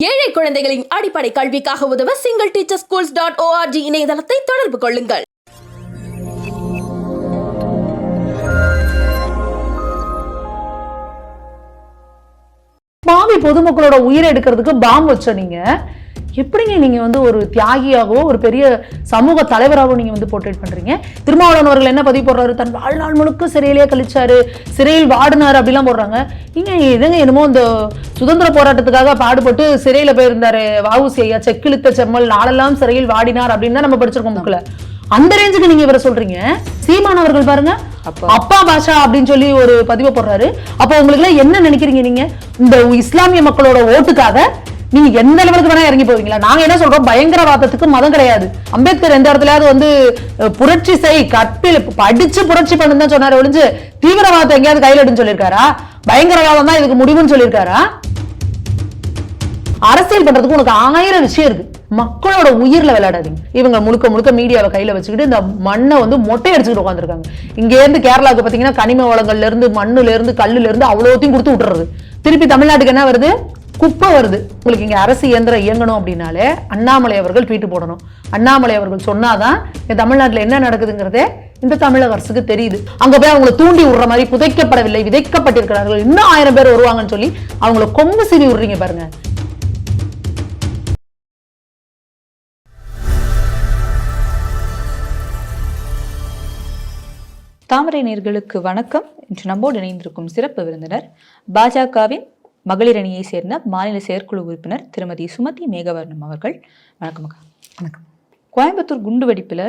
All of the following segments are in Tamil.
ஏழை குழந்தைகளின் அடிப்படை கல்விக்காக உதவ single teacher schools dot org இணையதளத்தை தொடர்பு கொள்ளுங்கள். பாவி பொதுமக்களோட உயிரை எடுக்கிறதுக்கு பாம் வச்ச நீங்க. எப்படிங்க நீங்க வந்து ஒரு தியாகியாகவோ ஒரு பெரிய சமூக தலைவராகவோ நீங்க வந்து போர்ட்ரேட் பண்றீங்க? திருமாவளவன் அவர்கள் என்ன பதிவு போடுறாரு? தன் வாழ்நாள் முழுக்க சிறையிலேயே கழிச்சாரு சிறையில் வாடினாரு அப்படிலாம் போடுறாங்க. நீங்க இதுங்க என்னமோ இந்த சுதந்திர போராட்டத்துக்காக பாடுபட்டு சிறையில போயிருந்தாரு வாவுசி ஐயா செக்கிழுத்த செம்மல் நாளெல்லாம் சிறையில் வாடினார் அப்படின்னு தான் நம்ம படிச்சிருக்கோம் புக்ல அந்த ரேஞ்சுக்கு நீங்க இவரை சொல்றீங்க? சீமான் அவர்கள் பாருங்க. அப்பா. பாஷா அப்படின்னு சொல்லி ஒரு பதிவை போடுறாரு. அப்போ உங்களுக்கு எல்லாம் என்ன நினைக்கிறீங்க நீங்க? இந்த இஸ்லாமிய மக்களோட ஓட்டுக்காக நீங்க எந்த லெவலுக்கு வேணா இறங்கி போவீங்களா? நாங்க என்ன சொல்றோம்? பயங்கரவாதத்துக்கு மதம் கிடையாது. அம்பேத்கர் எந்த இடத்துலயாவது வந்து புரட்சி செய் கற்பில் படிச்சு புரட்சி பண்ணுதான் சொன்னாரு ஒழிஞ்சு தீவிரவாதத்தை எங்கேயாவது கையில் எடுன்னு சொல்லியிருக்காரா? பயங்கரவாதம் தான் இதுக்கு முடிவுன்னு சொல்லியிருக்காரா? அரசியல் பண்றதுக்கு உனக்கு ஆயிரம் விஷயம் இருக்கு. மக்களோட உயிர்ல விளையாடாதீங்க. இவங்க முழுக்க முழுக்க மீடியாவை கையில வச்சுக்கிட்டு இந்த மண்ணை வந்து மொட்டை அடிச்சுக்கிட்டு உட்காந்துருக்காங்க இங்க இருந்து கேரளாவுக்கு பாத்தீங்கன்னா கனிம வளங்கள்ல இருந்து மண்ணுல இருந்து கல்லுல இருந்து அவ்வளோத்தையும் கொடுத்து விட்டுறது. திருப்பி தமிழ்நாட்டுக்கு என்ன வருது? குப்பை வருது. உங்களுக்கு இங்கே அரசு இயந்திரம் இயங்கணும் அப்படின்னாலே அண்ணாமலை அவர்கள் ட்வீட்டு போடணும். அண்ணாமலை அவர்கள் சொன்னாதான் இந்த தமிழ்நாட்டில் என்ன நடக்குதுங்கிறதே இந்த தமிழக அரசுக்கு தெரியுது. அங்கே போய் அவங்களை தூண்டி விடுற மாதிரி புதைக்கப்படவில்லை விதைக்கப்பட்டிருக்கிறார்கள். இன்னும் ஆயிரம் பேர் வருவாங்கன்னு சொல்லி அவங்கள கொம்பு சிரி விடுறீங்க பாருங்க. தாமரை நேர்களுக்கு வணக்கம். இன்று நம்மோடு இணைந்திருக்கும் சிறப்பு விருந்தினர் பாஜகவின் மகளிர் அணியை சேர்ந்த மாநில செயற்குழு உறுப்பினர் திருமதி சுமதி மேகவர்ணம் அவர்கள் வணக்கம் வணக்கம். கோயம்புத்தூர் குண்டு வெடிப்பில்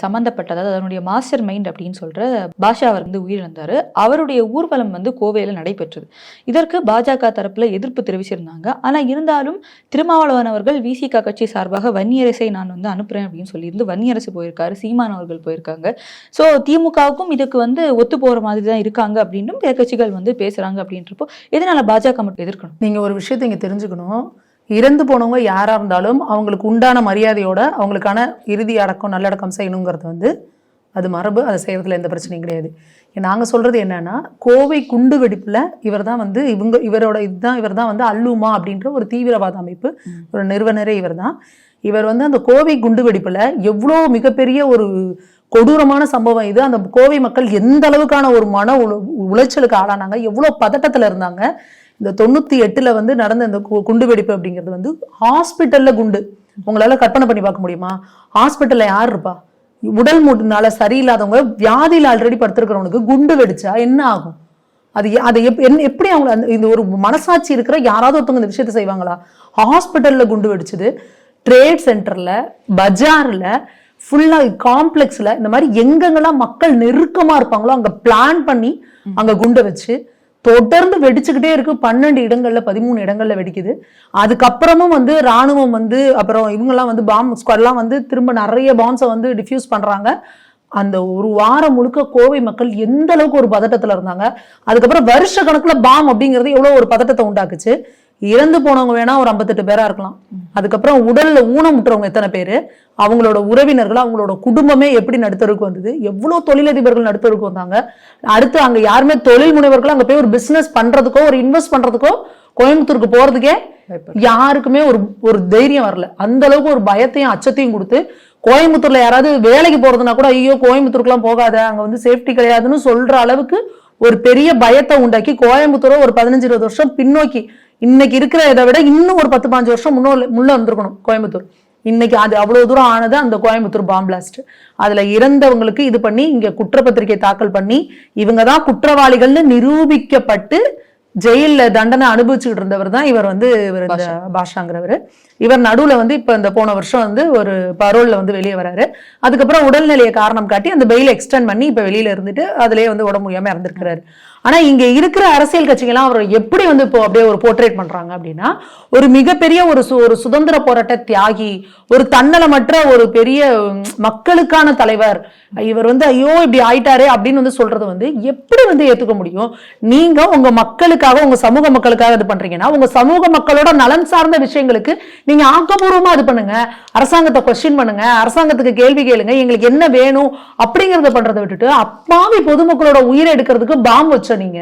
சம்மந்தப்பட்ட அதாவது அதனுடைய மாஸ்டர் மைண்ட் அப்படின்னு சொல்கிற பாஷா அவர் வந்து உயிரிழந்தார். அவருடைய ஊர்வலம் வந்து கோவையில் நடைபெற்றது. இதற்கு பாஜக தரப்பில் எதிர்ப்பு தெரிவிச்சிருந்தாங்க. ஆனால் இருந்தாலும் திருமாவளவன் அவர்கள் விசிக கட்சி சார்பாக வன்னியரசை நான் வந்து அனுப்புகிறேன் அப்படின்னு சொல்லியிருந்து வன்னியரசு போயிருக்காரு சீமான் அவர்கள் போயிருக்காங்க. ஸோ திமுகவுக்கும் இதுக்கு வந்து ஒத்து போகிற மாதிரி தான் இருக்காங்க அப்படின்னும் பிற கட்சிகள் வந்து பேசுகிறாங்க அப்படின்றப்போ எதனால் பாஜக மட்டும் எதிர்க்கணும்? நீங்கள் ஒரு விஷயத்தை இங்கே தெரிஞ்சுக்கணும். இறந்து போனவங்க யாரா இருந்தாலும் அவங்களுக்கு உண்டான மரியாதையோட அவங்களுக்கான இறுதி அடக்கம் நல்லடக்கம் செய்யணுங்கிறது வந்து அது மரபு. அதை செய்யறதுல எந்த பிரச்சனையும் கிடையாது. நாங்க சொல்றது என்னன்னா கோவை குண்டு வெடிப்புல இவர் தான் வந்து இவங்க இவரோட இதுதான் இவர் தான் வந்து அல்லுமா அப்படின்ற ஒரு தீவிரவாத அமைப்பு. ஒரு நிறுவனரே இவர் தான். இவர் வந்து அந்த கோவை குண்டு வெடிப்புல எவ்வளோ மிகப்பெரிய ஒரு கொடூரமான சம்பவம் இது. அந்த கோவை மக்கள் எந்த அளவுக்கான ஒரு மன உள- உளைச்சலுக்கு ஆளானாங்க எவ்வளோ பதட்டத்துல இருந்தாங்க. இந்த தொண்ணூத்தி எட்டுல வந்து நடந்த இந்த குண்டு வெடிப்பு அப்படிங்கிறது வந்து ஹாஸ்பிட்டல்ல குண்டு. உங்களால கற்பனை பண்ணி பார்க்க முடியுமா? ஹாஸ்பிட்டல்ல யார் இருப்பா? உடல் மூட்டுனால சரியில்லாதவங்க வியாதியில ஆல்ரெடி படுத்திருக்கிறவனுக்கு குண்டு வெடிச்சா என்ன ஆகும்? அது அதை எப் என்ன எப்படி அவங்க அந்த இந்த ஒரு மனசாட்சி இருக்கிற யாராவது ஒருத்தவங்க இந்த விஷயத்தை செய்வாங்களா? ஹாஸ்பிட்டல்ல குண்டு வெடிச்சது ட்ரேட் சென்டர்ல பஜார்ல ஃபுல்லா காம்ப்ளெக்ஸ்ல இந்த மாதிரி எங்கெங்கெல்லாம் மக்கள் நெருக்கமா இருப்பாங்களோ அங்க பிளான் பண்ணி அங்க குண்டை வச்சு தொடர்ந்து வெடிச்சுக்கிட்டே இருக்கு. பன்னெண்டு இடங்கள்ல பதிமூணு இடங்கள்ல வெடிக்குது. அதுக்கப்புறமும் வந்து ராணுவம் வந்து அப்புறம் இவங்கெல்லாம் வந்து பாம் ஸ்குவாட்லாம் வந்து திரும்ப நிறைய பாம்ஸை வந்து டிஃப்யூஸ் பண்றாங்க. அந்த ஒரு வாரம் முழுக்க கோவை மக்கள் எந்த அளவுக்கு ஒரு பதட்டத்துல இருந்தாங்க. அதுக்கப்புறம் வருஷ கணக்குல பாம் அப்படிங்கிறது எவ்வளவு ஒரு பதட்டத்தை உண்டாக்குச்சு. இறந்து போனவங்க வேணா ஒரு ஐம்பத்தெட்டு பேரா இருக்கலாம். அதுக்கப்புறம் உடல்ல ஊனமுற்றவங்க எத்தனை பேரு? அவங்களோட உறவினர்கள் அவங்களோட குடும்பமே எப்படி நடுத்தருக்கு வந்தது? எவ்வளவு தொழிலதிபர்கள் நடுத்தருக்கு வந்தாங்க? அடுத்து அங்க யாருமே தொழில் முனைவர்கள் அங்க போய் ஒரு பிசினஸ் பண்றதுக்கோ ஒரு இன்வெஸ்ட் பண்றதுக்கோ கோயம்புத்தூருக்கு போறதுக்கே யாருக்குமே ஒரு ஒரு தைரியம் வரல. அந்த அளவுக்கு ஒரு பயத்தையும் அச்சத்தையும் கொடுத்து கோயம்புத்தூர்ல யாராவது வேலைக்கு போறதுனா கூட ஐயோ கோயம்புத்தூருக்குலாம் போகாத அங்க வந்து சேஃப்டி கிடையாதுன்னு சொல்ற அளவுக்கு ஒரு பெரிய பயத்தை உண்டாக்கி கோயம்புத்தூரை ஒரு பதினஞ்சு இருபது வருஷம் பின்னோக்கி இன்னைக்கு இருக்கிற இதை விட இன்னும் ஒரு பத்து பாஞ்சு வருஷம் முன்னோ முள்ள வந்திருக்கணும் கோயம்புத்தூர். இன்னைக்கு அது அவ்வளவு தூரம் ஆனது அந்த கோயம்புத்தூர் பாம்பிளாஸ்ட் அதுல இறந்தவங்களுக்கு இது பண்ணி இங்க குற்றப்பத்திரிகை தாக்கல் பண்ணி இவங்க தான் குற்றவாளிகள்னு நிரூபிக்கப்பட்டு ஜெயில்ல தண்டனை அனுபவிச்சுட்டு இருந்தவர் தான் இவர் வந்து இவர் இந்த பாஷாங்கிறவர். இவர் நடுவுல வந்து இப்ப இந்த போன வருஷம் வந்து ஒரு பரோல்ல வந்து வெளியே வராரு. அதுக்கப்புறம் உடல்நிலையை காரணம் காட்டி அந்த பெயில் எக்ஸ்டெண்ட் பண்ணி இப்ப வெளியில இருந்துட்டு அதுலயே வந்து உடம்பு முடியாம இறந்திருக்கிறாரு. ஆனா இங்க இருக்கிற அரசியல் கட்சிகள்லாம் அவர் எப்படி வந்து இப்போ அப்படியே ஒரு போர்ட்ரேட் பண்றாங்க அப்படின்னா ஒரு மிகப்பெரிய ஒரு சு- ஒரு சுதந்திர போராட்ட தியாகி ஒரு தன்னலமற்ற ஒரு பெரிய மக்களுக்கான தலைவர் இவர் வந்து ஐயோ இப்படி ஆயிட்டாரே அப்படின்னு வந்து சொல்றது வந்து எப்படி வந்து ஏத்துக்க முடியும்? நீங்க உங்க மக்களுக்காக உங்க சமூக மக்களுக்காக இது பண்றீங்கன்னா உங்க சமூக மக்களோட நலன் சார்ந்த விஷயங்களுக்கு நீங்க ஆக்கப்பூர்வமா இது பண்ணுங்க. அரசாங்கத்தை கொஸ்டின் பண்ணுங்க. அரசாங்கத்துக்கு கேள்வி கேளுங்க. எங்களுக்கு என்ன வேணும் அப்படிங்கறத பண்றதை விட்டுட்டு அப்பாவி பொதுமக்களோட உயிரை எடுக்கிறதுக்கு பாம் வச்ச நீங்க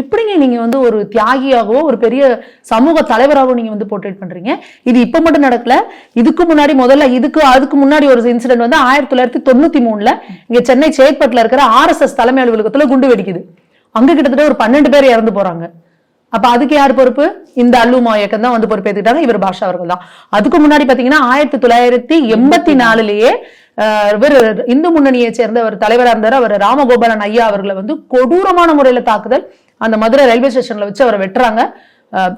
எப்படிங்க நீங்க வந்து ஒரு தியாகியாகவோ ஒரு பெரிய சமூக தலைவராகவோ நீங்க வந்து போர்ட்ரேட் பண்றீங்க? இது இப்ப மட்டும் நடக்கல. இதுக்கு முன்னாடி முதல்ல இதுக்கு அதுக்கு முன்னாடி ஒரு இன்சிடென்ட் வந்து ஆயிரத்தி தொள்ளாயிரத்தி தொண்ணூத்தி மூணுல இங்க சென்னை சேத்பட்ல இருக்கிற ஆர்எஸ்எஸ் தலைமை அலுவலகத்துல குண்டு வெடிக்குது. அங்க கிட்டத்தட்ட ஒரு பன்னெண்டு பேர் இறந்து போறாங்க. அப்ப அதுக்கு யார் பொறுப்பு? இந்த அல்லுமா இயக்கம் தான் வந்து பொறுப்பேற்றுக்கிட்டாங்க இவர் பாஷா அவர்கள் தான். அதுக்கு முன்னாடி பாத்தீங்கன்னா ஆயிரத்தி தொள்ளாயிரத்தி எண்பத்தி நாலுலயே ஆஹ், இவர் இந்து முன்னணியை சேர்ந்த ஒரு தலைவராக இருந்தார். அவர் ராமகோபாலன் ஐயா அவர்களை வந்து கொடூரமான முறையில தாக்குதல் அந்த மதுரை ரயில்வே ஸ்டேஷன்ல வச்சு அவரை வெட்டுறாங்க.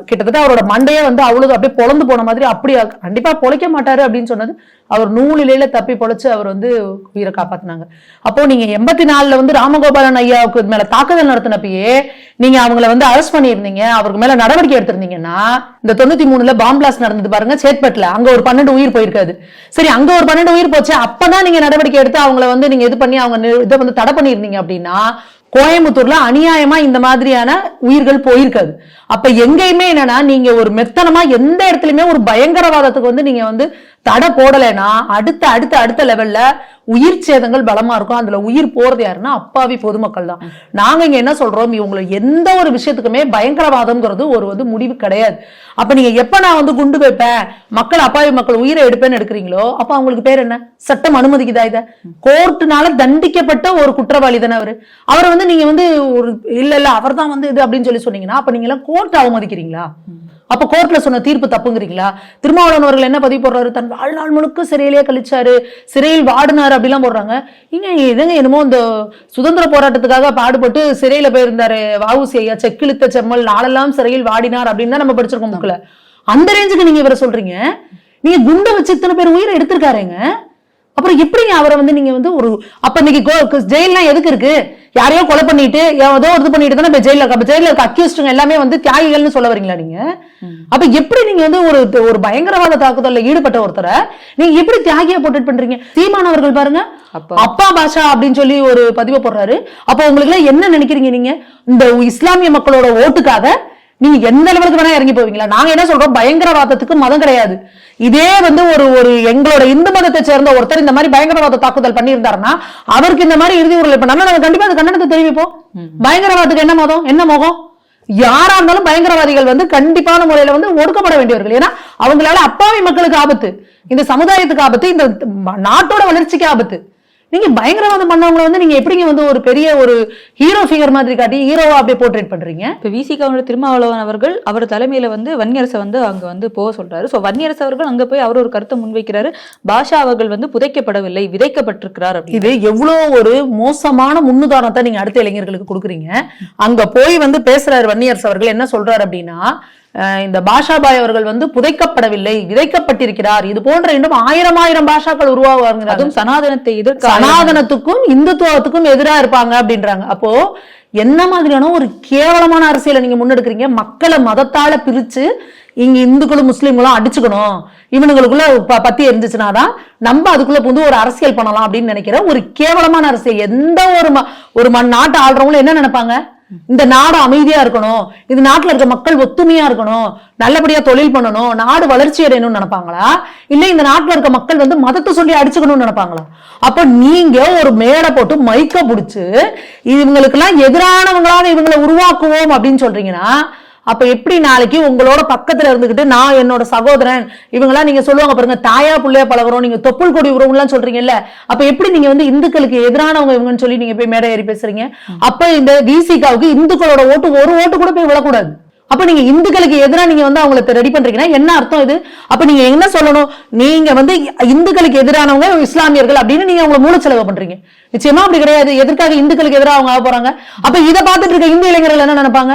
கிட்டத்தட்ட அவரோட மண்டையே வந்து அவ்வளவு அப்படியே பொழந்து போன மாதிரி அப்படி கண்டிப்பா பொழைக்க மாட்டாரு அப்படின்னு சொன்னது. அவர் நூலிலையில தப்பி பொழைச்சு அவர் வந்து உயிரை காப்பாத்தினாங்க. அப்போ நீங்க எண்பத்தி நாலுல வந்து ராமகோபாலன் ஐயாவுக்கு மேல தாக்குதல் நடத்தினப்பயே நீங்க அவங்கள வந்து அரெஸ்ட் பண்ணியிருந்தீங்க. அவருக்கு மேல நடவடிக்கை எடுத்திருந்தீங்கன்னா இந்த தொண்ணூத்தி மூணுல பாம்பிளாஸ் நடந்தது பாருங்க சேத்பட்ல. அங்க ஒரு பன்னெண்டு உயிர் போயிருக்காது. சரி அங்க ஒரு பன்னெண்டு உயிர் போச்சு. அப்பதான் நீங்க நடவடிக்கை எடுத்து அவங்கள வந்து நீங்க இது பண்ணி அவங்க இதை வந்து தடை பண்ணியிருந்தீங்க அப்படின்னா கோயம்புத்தூர்ல அநியாயமா இந்த மாதிரியான உயிர்கள் போயிருக்காது. அப்ப எங்கேயுமே என்னன்னா நீங்க ஒரு மெத்தனமா எந்த இடத்துலயுமே ஒரு பயங்கரவாதத்துக்கு வந்து நீங்க வந்து தடை போடலைன்னா அடுத்த அடுத்த அடுத்த லெவல்ல உயிர் சேதங்கள் பலமா இருக்கும். அதுல உயிர் போறது யாருன்னா அப்பாவி பொதுமக்கள் தான். நாங்க இங்க என்ன சொல்றோம்? இவங்களை எந்த ஒரு விஷயத்துக்குமே பயங்கரவாதம்ங்கிறது ஒரு வந்து முடிவு கிடையாது. அப்ப நீங்க எப்ப நான் வந்து குண்டு வைப்பேன்? மக்கள் அப்பாவி மக்கள் உயிரை எடுப்பேன்னு எடுக்கிறீங்களோ அப்ப அவங்களுக்கு பேர் என்ன? சட்டம் அனுமதிக்குதா இத? கோர்ட்டுனால தண்டிக்கப்பட்ட ஒரு குற்றவாளி தானே அவரு. அவரை வந்து நீங்க வந்து ஒரு இல்ல இல்ல அவர் தான் வந்து இது அப்படின்னு சொல்லி சொன்னீங்கன்னா அப்ப நீங்க எல்லாம் கோர்ட் அவமதிக்கிறீங்களா? அப்போ கோர்ட்டில் சொன்ன தீர்ப்பு தப்புங்கிறீங்களா? திருமாவளவன் அவர்கள் என்ன பதிவு போடுறாரு? தன் வாழ்நாள் முழுக்க சிறையிலே கழிச்சாரு. சிறையில் வாடினார் அப்படிலாம் போடுறாங்க. இங்க இதுங்க என்னமோ இந்த சுதந்திர போராட்டத்துக்காக பாடுபட்டு சிறையில போயிருந்தாரு வாவுசி ஐயா. செக்கிழுத்த செம்மல் நாளெல்லாம் சிறையில் வாடினார் அப்படின்னு தான் நம்ம படிச்சிருக்கோம் புக்கில். அந்த ரேஞ்சுக்கு நீங்க இவரை சொல்றீங்க. நீங்க குண்டை வச்சு இத்தனை பேர் உயிரை எடுத்திருக்காருங்க. அப்புறம் எப்படிங்க அவரை வந்து நீங்க வந்து ஒரு அப்ப இன்னைக்கு ஜெயில்லாம் எதுக்கு இருக்கு? யாரையோ கொலை பண்ணிட்டு ஏதோ இது பண்ணிட்டு தானே ஜெயில இருக்கு ஜெயில இருக்க அக்யூஸ்டுங்க எல்லாமே வந்து தியாகிகள்னு சொல்ல வரீங்களா நீங்க? அப்ப எப்படி நீங்க வந்து ஒரு ஒரு பயங்கரவாத தாக்குதல்ல ஈடுபட்ட ஒருத்தரை நீங்க எப்படி தியாகியா போட்டுட்டு பண்றீங்க? சீமானவர்கள் பாருங்க. அப்பா. அப்பா பாஷா அப்படின்னு சொல்லி ஒரு பதிவை போடுறாரு. அப்ப உங்களுக்கு எல்லாம் என்ன நினைக்கிறீங்க நீங்க? இந்த இஸ்லாமிய மக்களோட ஓட்டுக்காக நீங்க எந்த லெவலுக்கு வேணா இறங்கி போவீங்களா? நாங்க என்ன சொல்றோம்? பயங்கரவாதத்துக்கு மதம் கிடையாது. இதே வந்து ஒரு ஒரு எங்களோட இந்து மதத்தை சேர்ந்த ஒருத்தர் இந்த மாதிரி பயங்கரவாத தாக்குதல் பண்ணியிருந்தாருன்னா அவருக்கு இந்த மாதிரி இறுதி உரிமை இப்ப நம்ம கண்டிப்பா அந்த கண்டனத்தை தெரிவிப்போம். பயங்கரவாதத்துக்கு என்ன மதம்? என்ன முகம்? யாரா இருந்தாலும் பயங்கரவாதிகள் வந்து கண்டிப்பான முறையில வந்து ஒடுக்கப்பட வேண்டியவர்கள். ஏன்னா அவங்களால அப்பாவி மக்களுக்கு ஆபத்து. இந்த சமுதாயத்துக்கு ஆபத்து. இந்த நாட்டோட வளர்ச்சிக்கு ஆபத்து. நீங்க பயங்கரவாதம் பண்ணவங்களை வந்து நீங்க எப்படிங்க வந்து ஒரு பெரிய ஒரு ஹீரோ ஃபிகர் மாதிரி காட்டி ஹீரோவா அப்படியே போர்ட்ரேட் பண்றீங்க? இப்போ விசிகாவோட திருமாவளவன் அவர்கள் அவர் தலைமையில வந்து வன்னியரசை வந்து அங்க வந்து போக சொல்றாரு. ஸோ வன்னியரசு அவர்கள் அங்க போய் அவர் ஒரு கருத்தை முன்வைக்கிறாரு. பாஷா அவர்கள் வந்து புதைக்கப்படவில்லை விதைக்கப்பட்டிருக்கிறார் இது எவ்வளோ ஒரு மோசமான முன்னுதாரணத்தை நீங்க அடுத்த இளைஞர்களுக்கு கொடுக்குறீங்க. அங்க போய் வந்து பேசுறாரு வன்னியரசு அவர்கள் என்ன சொல்றாரு அப்படின்னா இந்த பாஷாபாய் அவர்கள் வந்து புதைக்கப்படவில்லை விதைக்கப்பட்டிருக்கிறார். இது போன்ற இன்னும் ஆயிரம் ஆயிரம் பாஷாக்கள் உருவாகுவாங்க அதுவும் சனாதனத்தை எதிர்க்க சனாதனத்துக்கும் இந்துத்துவத்துக்கும் எதிரா இருப்பாங்க அப்படின்றாங்க. அப்போ என்ன மாதிரியான ஒரு கேவலமான அரசியலை நீங்க முன்னெடுக்கிறீங்க? மக்களை மதத்தால பிரிச்சு இங்க இந்துக்களும் முஸ்லீம்களும் அடிச்சுக்கணும். இவனுங்களுக்குள்ள பத்தி இருந்துச்சுன்னா தான் நம்ம அதுக்குள்ள புந்து ஒரு அரசியல் பண்ணலாம் அப்படின்னு நினைக்கிற ஒரு கேவலமான அரசியல். எந்த ஒரு ஒரு மண் நாட்டை ஆள்றவங்களும் என்ன நினைப்பாங்க? இந்த நாடு அமைதியா இருக்கணும். இந்த நாட்டுல இருக்க மக்கள் ஒத்துமையா இருக்கணும். நல்லபடியா தொழில் பண்ணணும். நாடு வளர்ச்சி அடையணும்னு நினைப்பாங்களா? இல்ல இந்த நாட்டுல இருக்க மக்கள் வந்து மதத்தை சொல்லி அடிச்சுக்கணும்னு நினைப்பாங்களா? அப்ப நீங்க ஒரு மேடை போட்டு மைக்க பிடிச்சு இவங்களுக்கு எல்லாம் எதிரானவங்களாக இவங்களை உருவாக்குவோம் அப்படின்னு சொல்றீங்கன்னா அப்ப எப்படி நாளைக்கு உங்களோட பக்கத்துல இருந்துகிட்டு நான் என்னோட சகோதரன் இவங்கெல்லாம் நீங்க சொல்லுவாங்க பாருங்க தாயா புள்ளையா பழகுறோம் நீங்க தொப்புள் கொடி உறவுலாம் சொல்றீங்கல்ல அப்ப எப்படி நீங்க வந்து இந்துக்களுக்கு எதிரானவங்க இவங்கன்னு சொல்லி நீங்க போய் மேடை ஏறி பேசுறீங்க? அப்ப இந்த விசிகாவுக்கு இந்துக்களோட ஓட்டு ஒரு ஓட்டு கூட போய் விழக்கூடாது. அப்ப நீங்க இந்துக்களுக்கு எதிராக நீங்க வந்து அவங்களை ரெடி பண்றீங்கன்னா என்ன அர்த்தம் இது? அப்ப நீங்க என்ன சொல்லணும்? நீங்க வந்து இந்துக்களுக்கு எதிரானவங்க இஸ்லாமியர்கள் அப்படின்னு நீங்க அவங்களை மூலச்செலவு பண்றீங்க. நிச்சயமா அப்படி கிடையாது. எதற்காக இந்துக்களுக்கு எதிராக அவங்க ஆக போறாங்க? அப்ப இதை பார்த்துட்டு இருக்க இந்து இளைஞர்கள் என்ன நினைப்பாங்க?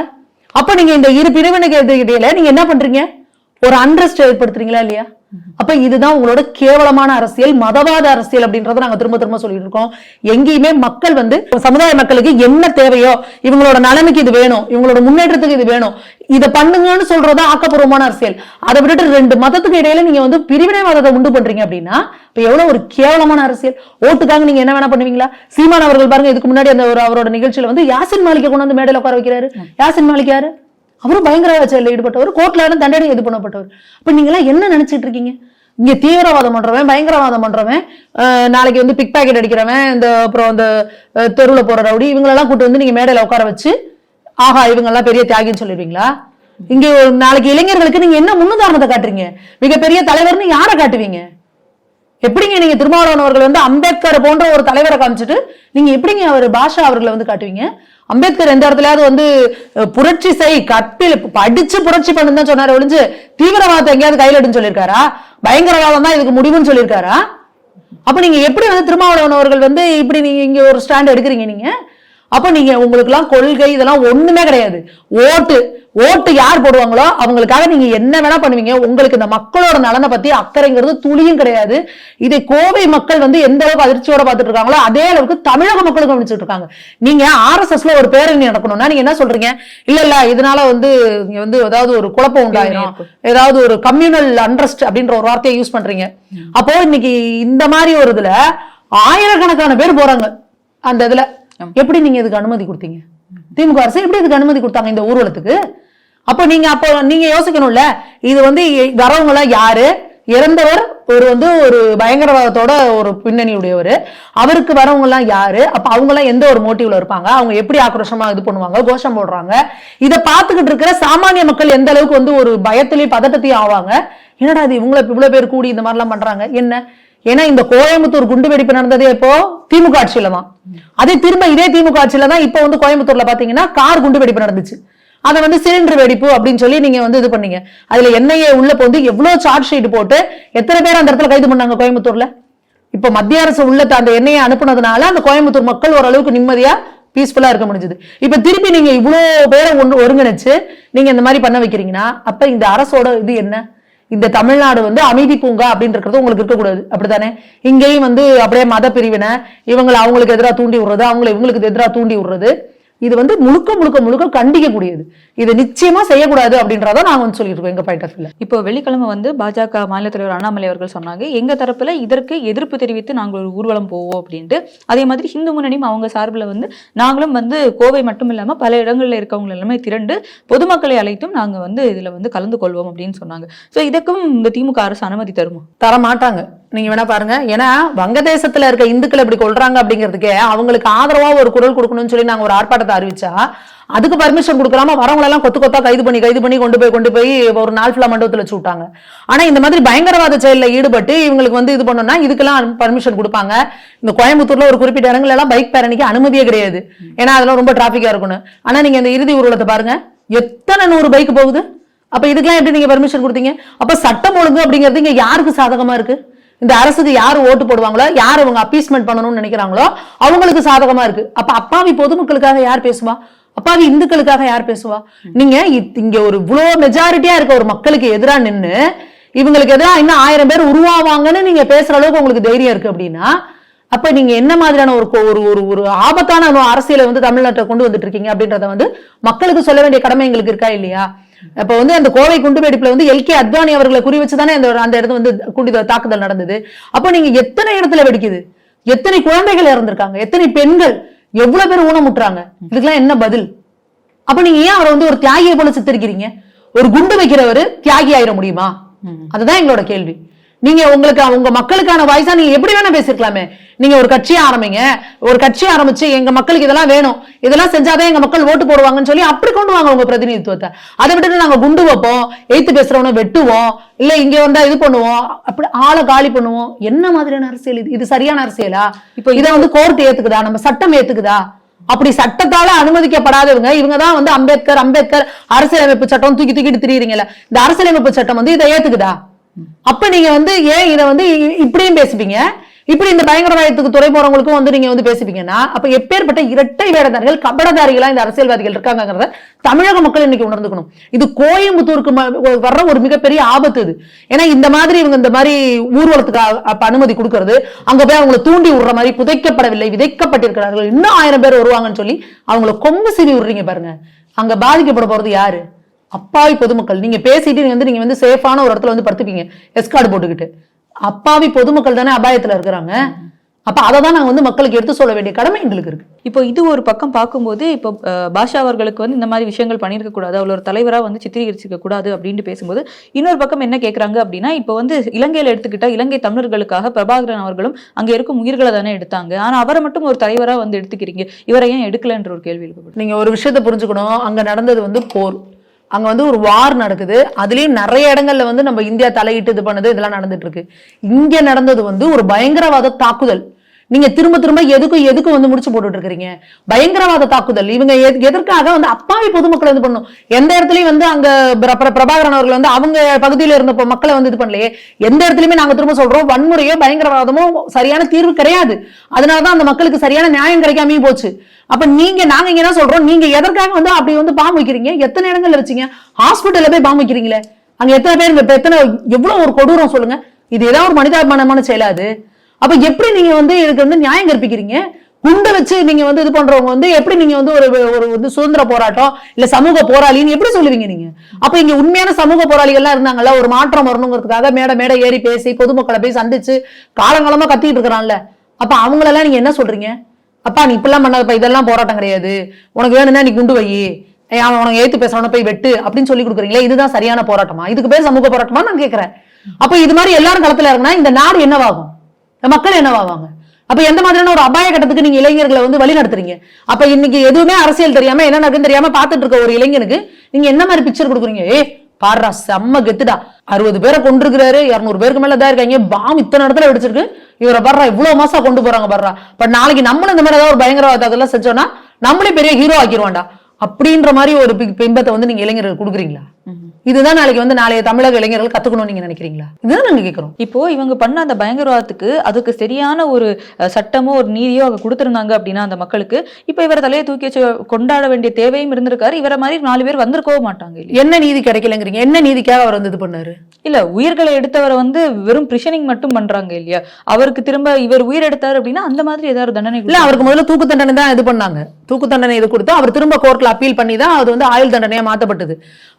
அப்ப நீங்க இந்த இரு பிரிவினைக்கு இடையில நீங்க என்ன பண்றீங்க? ஒரு அண்ட்ரஸ்ட் ஏற்படுத்துறீங்களா இல்லையா? அப்ப இதுதான் உங்களோட கேவலமான அரசியல் மதவாத அரசியல் அப்படின்றத நாங்க திரும்ப திரும்ப சொல்லிட்டு இருக்கோம். எங்கேயுமே மக்கள் வந்து சமுதாய மக்களுக்கு என்ன தேவையோ இவங்களோட நலனுக்கு இது வேணும் இவங்களோட முன்னேற்றத்துக்கு இது வேணும் இதை பண்ணுங்கன்னு சொல்றதா ஆக்கப்பூர்வமான அரசியல். அதை விட்டுட்டு ரெண்டு மதத்துக்கு இடையில நீங்க வந்து பிரிவினைவாதத்தை உண்டு பண்றீங்க அப்படின்னா இப்ப எவ்வளவு ஒரு கேவலமான அரசியல். ஓட்டுக்காக நீங்க என்ன வேணா பண்ணுவீங்களா? சீமான் அவர்கள் பாருங்க இதுக்கு முன்னாடி அந்த ஒரு அவரோட நிகழ்ச்சியில வந்து யாசின் மாலிகை கொண்டு வந்து மேடையில உட்கார வைக்கிறாரு. யாசின் மாலிக் யாரு? அவரும் பயங்கரவாத செயலில் ஈடுபட்டவர் கோர்ட்ல தண்டனை இது பண்ணப்பட்டவர். அப்ப நீங்களாம் என்ன நினைச்சிட்டு இருக்கீங்க? இங்க தீவிரவாதம் பண்றவன் பயங்கரவாதம் பண்றவன் நாளைக்கு வந்து பிக் பாக்கெட் அடிக்கிறவன் இந்த அப்புறம் அந்த தெருவில் தெருவுல போற ரவுடி இவங்களெல்லாம் கூட்டு வந்து நீங்க மேடையில உட்கார வச்சு ஆஹா இவங்கெல்லாம் பெரிய தியாகின்னு சொல்லிடுவீங்களா? இங்க நாளைக்கு இளைஞர்களுக்கு நீங்க என்ன முன்னுதாரணத்தை காட்டுறீங்க? மிகப்பெரிய தலைவர்னு யாரை காட்டுவீங்க? எப்படிங்க நீங்க திருமாவளவன் அவர்கள் வந்து அம்பேத்கர் போன்ற ஒரு தலைவரை காமிச்சிட்டு நீங்க எப்படிங்க அவர் பாஷா அவர்களை வந்து காட்டுவீங்க? அம்பேத்கர் எந்த இடத்துலயாவது வந்து புரட்சி செய் கற்பில் படிச்சு புரட்சி பண்ணுன்னு தான் சொன்னாரு ஒழிஞ்சு தீவிரவாதத்தை எங்கேயாவது கையில் எடுன்னு சொல்லியிருக்காரா? பயங்கரவாதம் தான் இதுக்கு முடிவுன்னு சொல்லியிருக்காரா? அப்ப நீங்க எப்படி வந்து திருமாவளவன் அவர்கள் வந்து இப்படி நீங்க இங்க ஒரு ஸ்டாண்ட் எடுக்கிறீங்க நீங்க? அப்ப நீங்க உங்களுக்கு எல்லாம் கொள்கை இதெல்லாம் ஒண்ணுமே கிடையாது. ஓட்டு ஓட்டு யார் போடுவாங்களோ அவங்களுக்காக நீங்க என்ன வேணா பண்ணுவீங்க. உங்களுக்கு இந்த மக்களோட நலனை பத்தி அக்கறைங்கிறது துளியும் கிடையாது. இதை கோவை மக்கள் வந்து எந்த அளவுக்கு அதிர்ச்சியோட பார்த்துட்டு இருக்காங்களோ அதே அளவுக்கு தமிழக மக்களும் கவனிச்சுட்டு இருக்காங்க நீங்க ஆர்எஸ்எஸ்ல ஒரு பேரணி நடக்கணும்னா நீங்க என்ன சொல்றீங்க? இல்ல இல்ல இதனால வந்து இங்க வந்து ஏதாவது ஒரு குழப்பம் உண்டாயிரும். ஏதாவது ஒரு கம்யூனல் அண்ட்ரஸ்ட் அப்படின்ற ஒரு வார்த்தையை யூஸ் பண்றீங்க. அப்போ இன்னைக்கு இந்த மாதிரி ஒரு இதுல ஆயிரக்கணக்கான பேர் போறாங்க. அந்த இதுல. எப்படி நீங்க இதுக்கு அனுமதி கொடுத்தீங்க? திமுக அரசு எப்படி இதுக்கு அனுமதி கொடுத்தாங்க இந்த ஊர்வலத்துக்கு? அப்போ நீங்க அப்போ நீங்க யோசிக்கணும்ல இது வந்து வரவங்க எல்லாம் யாரு? இறந்தவர் ஒரு வந்து ஒரு பயங்கரவாதத்தோட ஒரு பின்னணியுடையவர். அவருக்கு வரவங்க எல்லாம் யாரு? அப்ப அவங்க எல்லாம் எந்த ஒரு மோட்டிவ்ல இருப்பாங்க? அவங்க எப்படி ஆக்ரோஷமா இது பண்ணுவாங்க? கோஷம் போடுறாங்க. இதை பார்த்துக்கிட்டு இருக்கிற சாமானிய மக்கள் எந்த அளவுக்கு வந்து ஒரு பயத்திலையும் பதட்டத்தையும் ஆவாங்க? என்னடா இது இவங்கள இவ்வளவு பேர் கூடி இந்த மாதிரிலாம் பண்றாங்க? என்ன? ஏன்னா இந்த கோயம்புத்தூர் குண்டு வெடிப்பு நடந்ததே இப்போ திமுக ஆட்சியில தான். அதே திரும்ப இதே திமுக ஆட்சியில தான் இப்போ வந்து கோயம்புத்தூர்ல பாத்தீங்கன்னா கார் குண்டு வெடிப்பு நடந்துச்சு. அதை வந்து சிலிண்டர் வெடிப்பு அப்படின்னு சொல்லி நீங்க வந்து இது பண்ணீங்க. அதுல என்ஐஏ உள்ள போந்து எவ்வளவு சார்ஜ் ஷீட் போட்டு எத்தனை பேர் அந்த இடத்துல கைது பண்ணாங்க கோயம்புத்தூர்ல? இப்ப மத்திய அரசு உள்ள அந்த எண்ணெயை அனுப்புனதுனால அந்த கோயம்புத்தூர் மக்கள் ஓரளவுக்கு நிம்மதியா பீஸ்ஃபுல்லா இருக்க முடிஞ்சது. இப்ப திருப்பி நீங்க இவ்வளவு பேரை ஒன்று ஒருங்கிணைச்சு நீங்க இந்த மாதிரி பண்ண வைக்கிறீங்கன்னா அப்ப இந்த அரசோட இது என்ன? இந்த தமிழ்நாடு வந்து அமைதி பூங்கா அப்படின்றது உங்களுக்கு இருக்கக்கூடாது. அப்படித்தானே? இங்கேயும் வந்து அப்படியே மத பிரிவினை இவங்களை அவங்களுக்கு எதிராக தூண்டி விடுறது அவங்களை இவங்களுக்கு எதிராக தூண்டி விடுறது. இது வந்து முழுக்க முழுக்க முழுக்க கண்டிக்கக்கூடியது. இது நிச்சயமா செய்யக்கூடாது அப்படின்றத நாங்க வந்து சொல்லிட்டு இருக்கோம் எங்க வியூல இப்போ வெள்ளிக்கிழமை வந்து பாஜக மாநில தலைவர் அண்ணாமலை அவர்கள் சொன்னாங்க எங்க தரப்புல இதற்கு எதிர்ப்பு தெரிவித்து நாங்கள் ஒரு ஊர்வலம் போவோம் அப்படின்ட்டு. அதே மாதிரி ஹிந்து முன்னணியும் அவங்க சார்பில் வந்து நாங்களும் வந்து கோவை மட்டும் இல்லாம பல இடங்கள்ல இருக்கவங்க எல்லாமே திரண்டு பொதுமக்களை அழைத்தும் நாங்க வந்து இதுல வந்து கலந்து கொள்வோம் அப்படின்னு சொன்னாங்க. ஸோ இதற்கும் இந்த திமுக அரசு அனுமதி தருமா? தர மாட்டாங்க நீங்க வேணா பாருங்க. ஏன்னா வங்கதேசத்துல இருக்க இந்துக்கள் இப்படி கொள்றாங்க அப்படிங்கிறதுக்கே அவங்களுக்கு ஆதரவா ஒரு குரல் கொடுக்கணும்னு சொல்லி நாங்க ஒரு ஆர்ப்பாட்டத்தை அறிவிச்சா அதுக்கு பர்மிஷன் கொடுக்காம வரவங்களெல்லாம் கொத்து கொத்தா கைது பண்ணி கைது பண்ணி கொண்டு போய் கொண்டு போய் ஒரு நாள் ஃபுல்லா மண்டபத்துல வச்சு விட்டாங்க. ஆனா இந்த மாதிரி பயங்கரவாத செயலில் ஈடுபட்டு இவங்களுக்கு வந்து இது பண்ணோம்னா இதுக்கெல்லாம் பர்மிஷன் கொடுப்பாங்க. இந்த கோயம்புத்தூர்ல ஒரு குறிப்பிட்ட இடங்கள் எல்லாம் பைக் பேரணிக்கு அனுமதியே கிடையாது. ஏன்னா அதெல்லாம் ரொம்ப டிராபிக்கா இருக்கணும். ஆனா நீங்க இந்த இறுதி ஊர்வலத்தை பாருங்க. எத்தனை நூறு பைக் போகுது? அப்ப இதுக்கெல்லாம் எப்படி நீங்க பர்மிஷன் கொடுத்தீங்க? அப்ப சட்டம் ஒழுங்கு அப்படிங்கிறது இங்க யாருக்கு சாதகமா இருக்கு? இந்த அரசுக்கு யார் ஓட்டு போடுவாங்களோ யார் அவங்க அப்பீஸ்மெண்ட் பண்ணணும்னு நினைக்கிறாங்களோ அவங்களுக்கு சாதகமா இருக்கு. அப்ப அப்பாவி பொதுமக்களுக்காக யார் பேசுவா? அப்பாவி இந்துக்களுக்காக யார் பேசுவா? நீங்க இத்- இங்க ஒரு இவ்வளவு மெஜாரிட்டியா இருக்க ஒரு மக்களுக்கு எதிராக நின்று இவங்களுக்கு எதிராக இன்னும் ஆயிரம் பேர் உருவாவாங்கன்னு நீங்க பேசுற அளவுக்கு உங்களுக்கு தைரியம் இருக்கு அப்படின்னா அப்ப நீங்க என்ன மாதிரியான ஒரு ஒரு ஒரு ஒரு ஆபத்தான அரசியலை வந்து தமிழ்நாட்டை கொண்டு வந்துட்டு இருக்கீங்க அப்படின்றத வந்து மக்களுக்கு சொல்ல வேண்டிய கடமை எங்களுக்கு இருக்கா இல்லையா? அப்ப வந்து அந்த கோவை குண்டு வெடிப்புல வந்து எல்கே அத்வானி அவர்களை குறி வச்சு தானே அந்த அந்த இடத்துல வந்து குண்டு தாக்குதல் நடந்தது. அப்ப நீங்க எத்தனை இடத்துல வெடிக்குது? எத்தனை குழந்தைகள் இறந்திருக்காங்க? எத்தனை பெண்கள்? எவ்வளவு பேர் ஊனமுட்டுறாங்க இதுக்கெல்லாம் என்ன பதில்? அப்ப நீங்க ஏன் அவரை வந்து ஒரு தியாகியை போல சித்தரிக்கிறீங்க? ஒரு குண்டு வைக்கிறவரு தியாகி ஆயிட முடியுமா? அதுதான் எங்களோட கேள்வி. நீங்க உங்களுக்கு உங்க மக்களுக்கான வாய்ஸா நீங்க எப்படி வேணா பேசிருக்கலாமே. நீங்க ஒரு கட்சியை ஆரம்பிங்க. ஒரு கட்சி ஆரம்பிச்சு எங்க மக்களுக்கு இதெல்லாம் வேணும். இதெல்லாம் செஞ்சாதான் எங்க மக்கள் ஓட்டு போடுவாங்கன்னு சொல்லி அப்படி கொண்டு வாங்க உங்க பிரதிநிதித்துவத்தை. அதை விட்டுட்டு நாங்க குண்டு வைப்போம் எய்த்து பேசுறவன வெட்டுவோம் இல்ல இங்க வந்தா இது பண்ணுவோம் அப்படி ஆளை காலி பண்ணுவோம். என்ன மாதிரியான அரசியல் இது? இது சரியான அரசியலா? இப்போ இதை வந்து கோர்ட் ஏத்துக்குதா? நம்ம சட்டம் ஏத்துக்குதா? அப்படி சட்டத்தால அனுமதிக்கப்படாதவங்க இவங்க தான் வந்து அம்பேத்கர் அம்பேத்கர் அரசியலமைப்பு சட்டம் தூக்கி தூக்கிட்டு திரியுறீங்கல்ல. இந்த அரசியலமைப்பு சட்டம் வந்து இதை ஏத்துக்குதா? அப்ப நீங்க வந்து ஏன் இதை வந்து இப்படியும் பேசிப்பீங்க இப்படி இந்த பயங்கரவாதத்துக்கு துறை போறவங்களுக்கும் வந்து நீங்க வந்து பேசிப்பீங்கன்னா அப்ப எப்பேற்பட்ட இரட்டை வேடதாரிகள் கபடதாரிகளா இந்த அரசியல்வாதிகள் இருக்காங்கிறத தமிழக மக்கள் இன்னைக்கு உணர்ந்துக்கணும். இது கோயம்புத்தூருக்கு வர்ற ஒரு மிகப்பெரிய ஆபத்து இது. ஏன்னா இந்த மாதிரி இவங்க இந்த மாதிரி ஊர்வலத்துக்கு அப்ப அனுமதி கொடுக்கறது அங்க போய் அவங்களை தூண்டி விடுற மாதிரி புதைக்கப்படவில்லை விதைக்கப்பட்டிருக்கிறார்கள் இன்னும் ஆயிரம் பேர் வருவாங்கன்னு சொல்லி அவங்கள கொம்பு சிரி விடுறீங்க பாருங்க. அங்க பாதிக்கப்பட போறது யாரு? அப்பாவி பொதுமக்கள் நீங்க பேசிட்டு வந்து நீங்க வந்து சேஃபான ஒரு இடத்துல வந்து படுத்துப்பீங்க. எஸ்கார்டு போட்டுக்கிட்டு. அப்பாவி பொதுமக்கள் தானே அபாயத்துல இருக்கிறாங்க. அப்ப அதை தான் நாங்க வந்து மக்களுக்கு எடுத்து சொல்ல வேண்டிய கடமை எங்களுக்கு இருக்கு. இப்போ இது ஒரு பக்கம் பார்க்கும்போது இப்போ பாஷா அவர்களுக்கு வந்து இந்த மாதிரி விஷயங்கள் பண்ணியிருக்க கூடாது அவள் ஒரு தலைவரா வந்து சித்தரிச்சிருக்க கூடாது அப்படின்ட்டு பேசும்போது இன்னொரு பக்கம் என்ன கேக்குறாங்க அப்படின்னா இப்போ வந்து இலங்கையில எடுத்துக்கிட்டா இலங்கை தமிழர்களுக்காக பிரபாகரன் அவர்களும் அங்க இருக்கும் உயிர்களை தானே எடுத்தாங்க. ஆனா அவரை மட்டும் ஒரு தலைவரா வந்து எடுத்துக்கிறீங்க. இவரை ஏன் எடுக்கலன்ற ஒரு கேள்வி எழுப்பப்படுது. நீங்க ஒரு விஷயத்த புரிஞ்சுக்கணும். அங்க நடந்தது வந்து போர். அங்க வந்து ஒரு வார் நடக்குது. அதுலயும் நிறைய இடங்கள்ல வந்து நம்ம இந்தியா தலையிட்டு இது பண்ணுது இதெல்லாம் நடந்துட்டு இருக்கு. இங்க நடந்தது வந்து ஒரு பயங்கரவாத தாக்குதல். நீங்க திரும்ப திரும்ப எதுக்கும் எதுக்கும் வந்து முடிச்சு போட்டுட்டு இருக்கிறீங்க பயங்கரவாத தாக்குதல். இவங்க எதற்காக வந்து அப்பாவி பொதுமக்களை இது பண்ணும்? எந்த இடத்துலயும் வந்து அங்க பிர- பிரபாகரன் அவர்கள் வந்து அவங்க பகுதியில இருந்த மக்களை வந்து இது பண்ணலையே. எந்த இடத்துலயுமே நாங்க திரும்ப சொல்றோம். வன்முறையோ பயங்கரவாதமோ சரியான தீர்வு கிடையாது. அதனாலதான் அந்த மக்களுக்கு சரியான நியாயம் கிடைக்காமயே போச்சு. அப்ப நீங்க நாங்க இங்க என்ன சொல்றோம்? நீங்க எதற்காக வந்து அப்படி வந்து பாம்பு வைக்கிறீங்க? எத்தனை இடங்கள்ல வச்சீங்க? ஹாஸ்பிட்டல்ல போய் பாம்பு வைக்கிறீங்களே. அங்க எத்தனை பேர் எத்தனை எவ்வளவு ஒரு கொடூரம் சொல்லுங்க. இது ஏதாவது ஒரு மனிதாபிமானமான செயலாது அப்ப எப்படி நீங்க வந்து இதுக்கு வந்து நியாயம் கற்பிக்கிறீங்க? குண்டை வச்சு நீங்க வந்து இது பண்றவங்க வந்து எப்படி நீங்க வந்து ஒரு ஒரு வந்து சுதந்திர போராட்டம் இல்ல சமூக போராளின்னு எப்படி சொல்லுவீங்க நீங்க? அப்ப இங்க உண்மையான சமூக போராளிகள்லாம் இருந்தாங்கல்ல ஒரு மாற்றம் வரணுங்கிறதுக்காக மேடை மேடை ஏறி பேசி பொதுமக்களை போய் சந்திச்சு காலங்காலமா கத்திட்டு இருக்கிறான்ல. அப்ப அவங்களெல்லாம் நீங்க என்ன சொல்றீங்க? அப்பா நீ இப்படிலாம் பண்ணாதப்பா இதெல்லாம் போராட்டம் கிடையாது. உனக்கு வேணும்னா நீ குண்டு வை. அவன் உனக்கு ஏத்து பேசுறவன போய் வெட்டு அப்படின்னு சொல்லி கொடுக்குறீங்களே இதுதான் சரியான போராட்டமா? இதுக்கு பேர் சமூக போராட்டமா நான் கேட்கிறேன் அப்ப இது மாதிரி எல்லாரும் களத்துல இறங்கினா இந்த நாடு என்னவாகும்? மக்கள் என்னவாவாங்க அப்ப எந்த மாதிரியான ஒரு அபாய கட்டத்துக்கு நீங்க இளைஞர்களை வந்து வழி நடத்துறீங்க? அப்ப இன்னைக்கு எதுவுமே அரசியல் தெரியாம என்ன நடக்குன்னு தெரியாம பாத்துட்டு இருக்க ஒரு இளைஞனுக்கு நீங்க என்ன மாதிரி பிக்சர் கொடுக்குறீங்க? ஏ பாடுறா செம்ம கெத்துடா. அறுபது பேரை கொண்டிருக்கிறாரு இருநூறு பேருக்கு மேல தான் இருக்காங்க. பாம் இத்தனை இடத்துல வெடிச்சிருக்கு. இவரை பாடுறா இவ்வளவு மாசம் கொண்டு போறாங்க பாடுறா. பட் நாளைக்கு நம்மளும் இந்த மாதிரி ஏதாவது ஒரு பயங்கரவாத செஞ்சோம்னா நம்மளே பெரிய ஹீரோ ஆக்கிடுவான்டா. அப்படின்ற மாதிரி ஒரு பிம்பத்தை வந்து நீங்க இளைஞர்கள் கொடுக்குறீங்களா? இதுதான் நாளைக்கு வந்து நாளைய தமிழக இளைஞர்கள் கத்துக்கணும்னு நீங்க நினைக்கிறீங்களா? இதுதான் நாங்க கேட்கிறோம் இப்போ இவங்க பண்ண அந்த பயங்கரவாதத்துக்கு அதுக்கு சரியான ஒரு சட்டமோ ஒரு நீதியோ அவங்க கொடுத்திருந்தாங்க அப்படின்னா அந்த மக்களுக்கு இப்போ இவரை தலையை தூக்கி வச்சு கொண்டாட வேண்டிய தேவையும் இருந்திருக்காரு. இவரை மாதிரி நாலு பேர் வந்திருக்கவும் மாட்டாங்க என்ன நீதி கிடைக்கலங்கிறீங்க? என்ன நீதிக்காக அவர் வந்து இது பண்ணாரு? இல்ல உயிர்களை எடுத்தவரை வந்து வெறும் பிரிஷனிங் மட்டும் பண்றாங்க இல்லையா? அவருக்கு திரும்ப இவர் உயிர் எடுத்தாரு அப்படின்னா அந்த மாதிரி ஏதாவது தண்டனை இல்ல அவருக்கு முதல்ல தூக்கு தண்டனை தான் இது பண்ணாங்க. தூக்கு தண்டனை இது கொடுத்து அவர் திரும்ப கோர்ட்ல அப்பீல் பண்ணி தான் அது வந்து ஆயுள் தண்டனையா மாத்தப்பட்டது.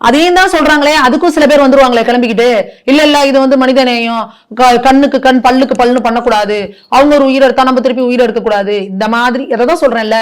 அதையும் தான் சொல்றாங்களே அதுக்கும் சில பேர் வந்துருவாங்களே கிளம்பிக்கிட்டு? இல்ல இல்ல இது வந்து மனித நேயம் கண்ணுக்கு கண் பல்லுக்கு பல்லுன்னு பண்ணக்கூடாது. அவங்க ஒரு உயிரை எடுத்தா நம்ம திருப்பி உயிரை எடுக்க கூடாது இந்த மாதிரி எதை தான் சொல்றேன்ல?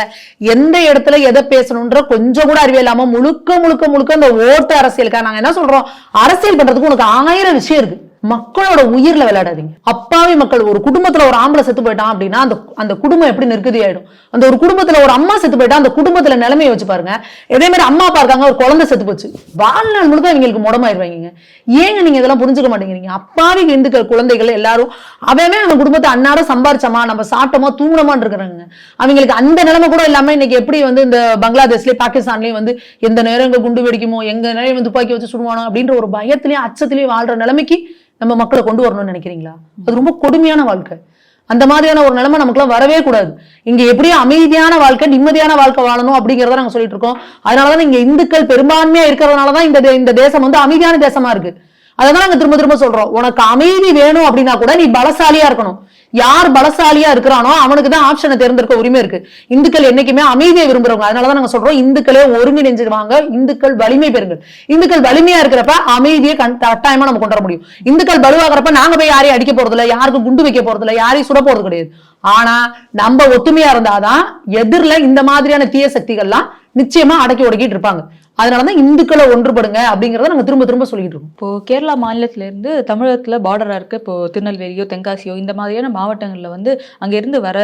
எந்த இடத்துல எதை பேசணும்ன்ற கொஞ்சம் கூட அறிவே இல்லாம முழுக்க முழுக்க முழுக்க இந்த ஓட்டு அரசியலுக்காக நாங்க என்ன சொல்றோம்? அரசியல் பண்றதுக்கு உனக்கு ஆயிரம் விஷயம் இருக்கு. மக்களோட உயிர்ல விளையாடாதீங்க. அப்பாவி மக்கள் ஒரு குடும்பத்துல ஒரு ஆம்பளை செத்து போயிட்டான் அப்படின்னா அந்த அந்த குடும்பம் எப்படி நிற்கதி ஆயிடும் அந்த ஒரு குடும்பத்துல ஒரு அம்மா செத்து போயிட்டா அந்த குடும்பத்துல நிலைமையை வச்சு பாருங்க. இதே மாதிரி அம்மா அப்பா இருக்காங்க ஒரு குழந்தை செத்து போச்சு. வாழ்நாள் முழுக்க இவங்களுக்கு முடமாயிருவாங்க ஏங்க நீங்க இதெல்லாம் புரிஞ்சுக்க மாட்டேங்கிறீங்க? அப்பாவி இந்துக்கள் குழந்தைகள் எல்லாரும் அவன் அவன் குடும்பத்தை அன்னாரம் சம்பாரிச்சமா நம்ம சாப்பிட்டோமா தூங்கினோமான்னு இருக்கிறாங்க அவங்களுக்கு அந்த நிலைமை கூட இல்லாம இன்னைக்கு எப்படி வந்து இந்த பங்களாதேஷ்லயும் பாகிஸ்தான்லயும் வந்து எந்த நேரம் இங்க குண்டு வெடிக்குமோ எங்க நேரம் வந்து துப்பாக்கி வச்சு சுடுவானோ அப்படின்ற ஒரு பயத்திலயும் அச்சத்திலயும் வாழ்ற நிலைமைக்கு நம்ம மக்களை கொண்டு வரணும்னு நினைக்கிறீங்களா? அது ரொம்ப கொடுமையான வாழ்க்கை. அந்த மாதிரியான ஒரு நிலைமை நமக்குலாம் வரவே கூடாது. இங்க எப்படியும் அமைதியான வாழ்க்கை நிம்மதியான வாழ்க்கை வாழணும் அப்படிங்கறத நாங்க சொல்லிட்டு இருக்கோம். அதனாலதான் இங்க இந்துக்கள் பெரும்பான்மையா இருக்கிறதுனாலதான் இந்த தே- இந்த தேசம் வந்து அமைதியான தேசமா இருக்கு. அதான் நாங்க திரும்ப திரும்ப சொல்றோம். உனக்கு அமைதி வேணும் அப்படின்னா கூட நீ பலசாலியா இருக்கணும். யார் பலசாலியா இருக்கிறானோ அவனுக்கு தான் ஆப்ஷனை தேர்ந்தெடுக்க உரிமை இருக்கு. இந்துக்கள் என்னைக்குமே அமைதியை விரும்புறவங்க. அதனாலதான் நாங்க சொல்றோம் இந்துக்களே ஒருங்கிணைஞ்சிருவாங்க இந்துக்கள் வலிமை பெறுங்கள். இந்துக்கள் வலிமையா இருக்கிறப்ப அமைதியை கண் கட்டாயமா நம்ம கொண்டு வர முடியும். இந்துக்கள் வலுவாகிறப்ப நாங்க போய் யாரையும் அடிக்க போறது இல்ல யாருக்கும் குண்டு வைக்க போறது இல்லை யாரையும் சுட போறது கிடையாது. ஆனா நம்ம ஒத்துமையா இருந்தாதான் எதிரில இந்த மாதிரியான தீய சக்திகள்லாம் நிச்சயமா அடக்கி ஒடுக்கிட்டு இருப்பாங்க. அதனாலதான் இந்துக்களை ஒன்றுபடுங்க அப்படிங்கறத நாங்க திரும்ப திரும்ப சொல்லிட்டு இருக்கோம். இப்போ கேரளா மாநிலத்துல இருந்து தமிழகத்துல பார்டரா இருக்கு. இப்போ திருநெல்வேலியோ தென்காசியோ இந்த மாதிரியான மாவட்டங்கள்ல வந்து அங்க இருந்து வர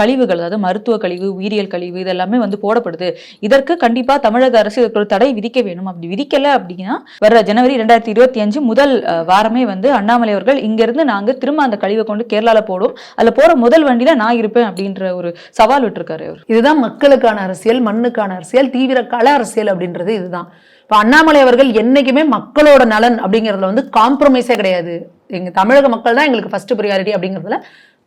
கழிவுகள் அதாவது மருத்துவ கழிவு உயிரியல் கழிவு இதெல்லாமே வந்து போடப்படுது. இதற்கு கண்டிப்பா தமிழக அரசு இதற்கு ஒரு தடை விதிக்க வேணும். அப்படி விதிக்கல அப்படின்னா வர ஜனவரி ரெண்டாயிரத்தி இருபத்தி அஞ்சு முதல் வாரமே வந்து அண்ணாமலை அவர்கள் இங்க இருந்து நாங்க திரும்ப அந்த கழிவை கொண்டு கேரளால போடும். அதுல போற முதல் வண்டியில நான் இருப்பேன் அப்படின்ற ஒரு சவால் விட்டுருக்காரு அவர். இதுதான் மக்களுக்கான அரசியல் மண்ணுக்கான அரசியல் தீவிர கள அரசியல் அப்படின்றது இதுதான். இப்போ அண்ணாமலை அவர்கள் என்னைக்குமே மக்களோட நலன் அப்படிங்கிறதுல வந்து காம்ப்ரமைஸே கிடையாது. எங்க தமிழக மக்கள் தான் எங்களுக்கு ஃபஸ்ட்டு ப்ரியாரிட்டி அப்படிங்கிறதுல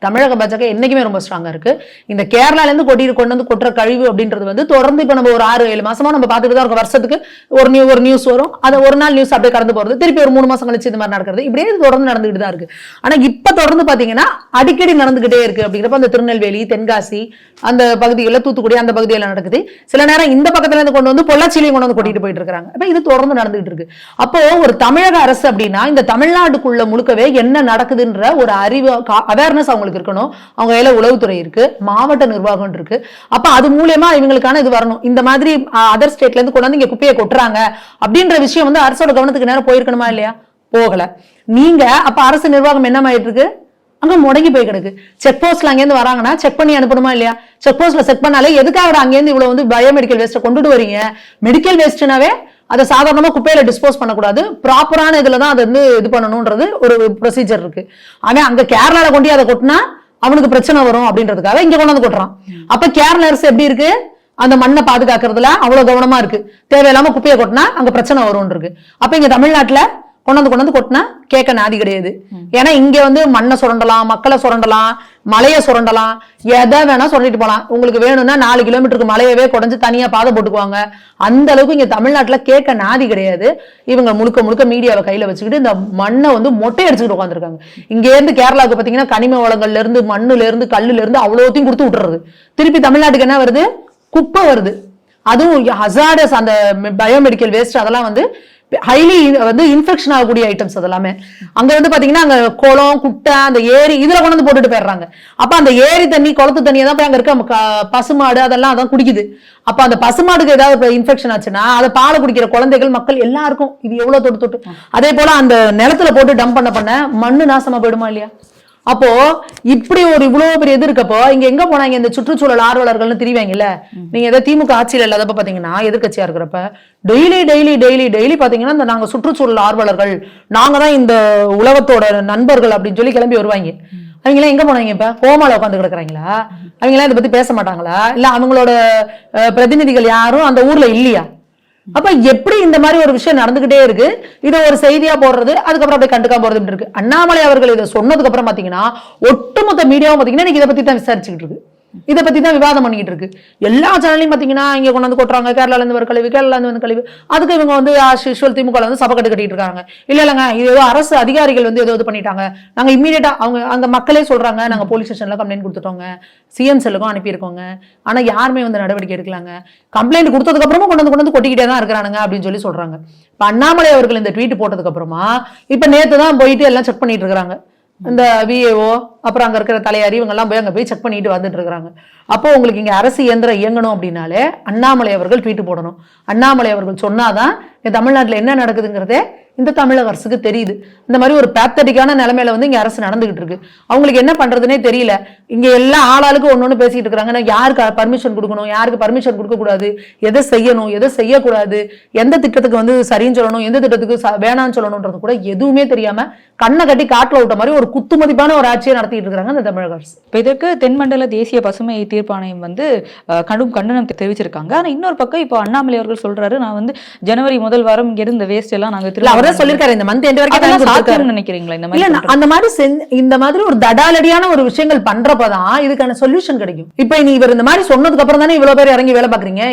தமிழக பாஜக என்னைக்குமே ரொம்ப ஸ்ட்ராங்கா இருக்கு. இந்த கேரளால இருந்து கொட்டிட்டு கொண்டு வந்து கொட்டுற கழிவு அப்படின்றது வந்து தொடர்ந்து இப்ப நம்ம ஒரு ஆறு ஏழு மாசமா நம்ம பார்த்துட்டு தான் இருக்கோம். வருஷத்துக்கு ஒரு நியூ ஒரு நியூஸ் வரும். அதை ஒரு நாள் நியூஸ் அப்படியே கடந்து போறது. திருப்பி ஒரு மூணு மாசம் கழிச்சு இந்த மாதிரி நடக்கிறது. இப்படியே தொடர்ந்து நடந்துகிட்டு தான் இருக்கு. ஆனா இப்ப தொடர்ந்து பாத்தீங்கன்னா அடிக்கடி நடந்துகிட்டே இருக்கு. அப்படிங்கிறப்ப அந்த திருநெல்வேலி தென்காசி அந்த பகுதிகளில் தூத்துக்குடி அந்த பகுதிகளில் நடக்குது. சில நேரம் இந்த பக்கத்துல இருந்து கொண்டு வந்து பொள்ளாச்சியிலையும் கொண்டு வந்து கொட்டிட்டு போயிட்டு இருக்காங்க. அப்ப இது தொடர்ந்து நடந்துகிட்டு இருக்கு. அப்போ ஒரு தமிழக அரசு அப்படின்னா இந்த தமிழ்நாட்டுக்குள்ள முழுக்கவே என்ன நடக்குதுன்ற ஒரு அறிவு அவேர்னஸ் அவங்க அவங்களுக்கு இருக்கணும். அவங்க கையில் உளவுத்துறை இருக்கு. மாவட்ட நிர்வாகம் இருக்கு. அப்ப அது மூலியமா இவங்களுக்கான இது வரணும். இந்த மாதிரி அதர் ஸ்டேட்ல இருந்து கொண்டு வந்து குப்பையை கொட்டுறாங்க. அப்படின்ற விஷயம் வந்து அரசோட கவனத்துக்கு நேரம் போயிருக்கணுமா இல்லையா? போகல. நீங்க அப்ப அரசு நிர்வாகம் என்ன ஆயிட்டு இருக்கு? அங்க முடங்கி போய் கிடக்கு. செக் போஸ்ட்ல அங்கேருந்து வராங்கன்னா செக் பண்ணி அனுப்பணுமா இல்லையா? செக் போஸ்ட்ல செக் பண்ணாலே எதுக்காக அங்கேருந்து இவ்வளவு வந்து பயோமெடிக்கல் வேஸ்ட்டை கொண்டுட்டு வரீங்க? மெடிக்கல் வேஸ்ட்னாவே அதை சாதாரணமாக குப்பையில் டிஸ்போஸ் பண்ணக்கூடாது. ப்ராப்பரான இதில் தான் அதை வந்து இது பண்ணணுன்றது ஒரு ப்ரொசீஜர் இருக்கு. ஆனால் அங்கே கேரளாவில் கொண்டு அதை கொட்டினா அவனுக்கு பிரச்சனை வரும் அப்படின்றதுக்காக இங்கே கொண்டு வந்து கொட்டுறான். அப்போ கேரள அரசு எப்படி இருக்கு? அந்த மண்ணை பாதுகாக்கிறதுல அவ்வளோ கவனமாக இருக்கு. தேவையில்லாமல் குப்பையை கொட்டினா அங்கே பிரச்சனை வரும்னு இருக்கு அப்போ இங்கே தமிழ்நாட்டில் கொண்டு வந்து கொண்டு வந்து கொட்டினா கேட்க நாதி கிடையாது. ஏன்னா இங்க வந்து மண்ணை சுரண்டலாம் மக்களை சுரண்டலாம் மலையை சுரண்டலாம் எதை வேணா சுரண்டிட்டு போலாம். உங்களுக்கு வேணும்னா நாலு கிலோமீட்டருக்கு மலையவே குறைஞ்சு தனியா பாதை போட்டுக்குவாங்க. அந்த அளவுக்கு இங்க தமிழ்நாட்டுல கேட்க நாதி கிடையாது. இவங்க முழுக்க முழுக்க மீடியாவை கையில வச்சுக்கிட்டு இந்த மண்ணை வந்து மொட்டை அடிச்சுக்கிட்டு உட்காந்துருக்காங்க இங்க இருந்து கேரளாவுக்கு பாத்தீங்கன்னா கனிம வளங்கள்ல இருந்து மண்ணுல இருந்து கல்லுல இருந்து அவ்வளோத்தையும் கொடுத்து விட்டுறது. திருப்பி தமிழ்நாட்டுக்கு என்ன வருது? குப்பை வருது. அதுவும் ஹசார்டஸ் அந்த பயோமெடிக்கல் வேஸ்ட் அதெல்லாம் வந்து ஹைலி வந்து இன்ஃபெக்ஷன் ஆகக்கூடிய ஐட்டம்ஸ் அதெல்லாமே. அங்க வந்து பாத்தீங்கன்னா அங்க குளம் குட்டை அந்த ஏரி இதுல கொண்டு வந்து போட்டுட்டு போயிடுறாங்க. அப்ப அந்த ஏரி தண்ணி குளத்து தண்ணியை தான் போய் அங்க இருக்க பசுமாடு அதெல்லாம் அதான் குடிக்குது. அப்ப அந்த பசுமாடுக்கு ஏதாவது இன்ஃபெக்ஷன் ஆச்சுன்னா அதை பாலை குடிக்கிற குழந்தைகள் மக்கள் எல்லாருக்கும் இது எவ்வளவு தொட்டு தொட்டு. அதே போல அந்த நிலத்துல போட்டு டம்ப் பண்ண பண்ண மண்ணு நாசமா போயிடுமா இல்லையா? அப்போ இப்படி ஒரு இவ்வளவு பெரிய இது இருக்கப்போ இங்க எங்க போனாங்க இந்த சுற்றுச்சூழல் ஆர்வலர்கள்னு திரிவாங்கல்ல? நீங்க ஏதோ திமுக ஆட்சியில் இல்லாதப்ப பாத்தீங்கன்னா எதிர்கட்சியா இருக்கிறப்ப டெய்லி டெய்லி டெய்லி டெய்லி பாத்தீங்கன்னா இந்த நாங்க சுற்றுச்சூழல் ஆர்வலர்கள் நாங்க தான் இந்த உலகத்தோட நண்பர்கள் அப்படின்னு சொல்லி கிளம்பி வருவாங்க. அவங்க எல்லாம் எங்க போனாங்க இப்ப? கோமால உட்காந்து கிடக்குறாங்களா? அவங்க எல்லாம் இதை பத்தி பேச மாட்டாங்களா? இல்ல அவங்களோட பிரதிநிதிகள் யாரும் அந்த ஊர்ல இல்லையா? அப்ப எப்படி இந்த மாதிரி ஒரு விஷயம் நடந்துகிட்டே இருக்கு? இதை ஒரு செய்தியா போடுறது அதுக்கப்புறம் அப்படியே கண்டுக்காம போறது இருக்கு. அண்ணாமலை அவர்கள் இதை சொன்னதுக்கு அப்புறம் பாத்தீங்கன்னா ஒட்டுமொத்த மீடியாவும் பாத்தீங்கன்னா இன்னைக்கு இதை பத்தி தான் விசாரிச்சுக்கிட்டு இருக்கு. இதை பத்தி தான் விவாதம் பண்ணிக்கிட்டு இருக்கு எல்லா சேனலையும் பாத்தீங்கன்னா இங்க கொண்டு வந்து கொட்டுறாங்க கேரளால இருந்து கழிவு கேரளால இருந்து வந்து கழிவு அதுக்கு இவங்க வந்து ஆஸ் யூஷுவல் திமுக வந்து சபை கட்டு கட்டிட்டு இருக்காங்க இல்ல இல்லங்க இது ஏதோ அரசு அதிகாரிகள் வந்து ஏதோ இது பண்ணிட்டாங்க நாங்க இம்மீடியட்டா அவங்க அங்கே மக்களே சொல்றாங்க நாங்க போலீஸ் ஸ்டேஷன்ல கம்ப்ளைண்ட் கொடுத்துட்டோங்க சிஎம் செல்லுக்கும் அனுப்பியிருக்கோங்க ஆனா யாருமே வந்து நடவடிக்கை எடுக்கலாங்க கம்ப்ளைண்ட் கொடுத்ததுக்கப்புறமும் அப்புறமா கொண்டு வந்து கொண்டு வந்து கொட்டிக்கிட்டே தான் இருக்கிறானுங்க அப்படின்னு சொல்லி சொல்றாங்க இப்போ அண்ணாமலை அவர்கள் இந்த ட்வீட் போட்டதுக்கு அப்புறமா இப்ப தான் போயிட்டு எல்லாம் செக் பண்ணிட்டு இருக்காங்க இந்த விஏஓ அப்புறம் அங்க இருக்கிற தலையாரி இவங்கெல்லாம் போய் அங்கே போய் செக் பண்ணிட்டு வந்துட்டு இருக்கிறாங்க. அப்போ உங்களுக்கு இங்க அரசு இயந்திரம் இயங்கணும் அப்படின்னாலே அண்ணாமலை அவர்கள் ட்வீட் போடணும். அண்ணாமலை அவர்கள் சொன்னாதான் இந்த தமிழ்நாட்டில் என்ன நடக்குதுங்கிறதே இந்த தமிழக அரசுக்கு தெரியுது. இந்த மாதிரி ஒரு பேத்தட்டிக்கான நிலைமையில வந்து இங்கே அரசு நடந்துகிட்டு இருக்கு. அவங்களுக்கு என்ன பண்றதுனே தெரியல. இங்க எல்லா ஆளாளுக்கு ஒன்று ஒன்று பேசிட்டு இருக்காங்க யாருக்கு பர்மிஷன் கொடுக்கணும்? யாருக்கு பர்மிஷன் கொடுக்கக்கூடாது? எதை செய்யணும்? எதை செய்யக்கூடாது? எந்த திட்டத்துக்கு வந்து சரின்னு சொல்லணும்? எந்த திட்டத்துக்கு வேணான்னு வேணாம்னு சொல்லணும்ன்றது கூட எதுவுமே தெரியாம கண்ணை கட்டி காட்டில் விட்ட மாதிரி ஒரு குத்துமதிப்பான ஒரு ஆட்சியை நடத்தி நடத்திட்டு இருக்காங்க இந்த தமிழக அரசு. இப்போ இதற்கு தென்மண்டல தேசிய பசுமை தீர்ப்பாணையம் வந்து கடும் கண்டனம் தெரிவிச்சிருக்காங்க. ஆனா இன்னொரு பக்கம் இப்போ அண்ணாமலை அவர்கள் சொல்றாரு நான் வந்து ஜனவரி முதல் வாரம் இங்க இருந்த வேஸ்ட் எல்லாம் நாங்க திரும்ப அவரே சொல்லிருக்காரு இந்த மந்த் எண்ட் வரைக்கும். சாத்தியம்னு நினைக்கிறீங்களா இந்த மாதிரி அந்த மாதிரி இந்த மாதிரி ஒரு தடாலடியான ஒரு விஷயங்கள் பண்றப்பதான் இதுக்கான சொல்யூஷன் கிடைக்கும். இப்ப நீ இவர் இந்த மாதிரி சொன்னதுக்கு அப்புறம் தானே இவ்வளவு பேர் இறங்கி வேலை பாக்குறீங்க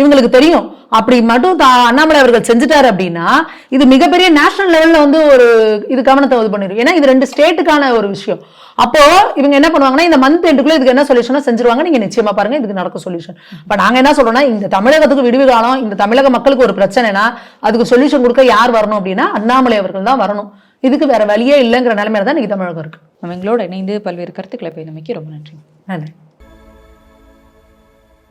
இவங்களுக்கு தெரியும். அப்படி மட்டும் அண்ணாமலை அவர்கள் செஞ்சுட்டாரு அப்படின்னா இது மிகப்பெரிய நேஷனல் லெவல்ல வந்து ஒரு இது கவனத்தை இது பண்ணிடும் ஏன்னா இது ரெண்டு ஸ்டேட்டுக்கான ஒரு விஷயம். அப்போ இவங்க என்ன பண்ணுவாங்கன்னா இந்த மந்த் எண்டுக்குள்ள இதுக்கு என்ன சொல்யூஷனோ செஞ்சிருவாங்க. நீங்க நிச்சயமா பாருங்க இதுக்கு நடக்கும் சொல்யூஷன் இப்ப நாங்க என்ன சொல்றோம்னா இந்த தமிழகத்துக்கு விடுவி காலம் இந்த தமிழக மக்களுக்கு ஒரு பிரச்சனைனா அதுக்கு சொல்யூஷன் கொடுக்க யார் வரணும் அப்படின்னா அண்ணாமலை அவர்கள் தான் வரணும். இதுக்கு வேற வழியே இல்லைங்கிற நிலைமையில தான் இன்னைக்கு தமிழகம் இருக்கு. நம்ம எங்களோட இணைந்து பல்வேறு கருத்துக்களை பயணமைக்கு ரொம்ப நன்றி. நன்றி.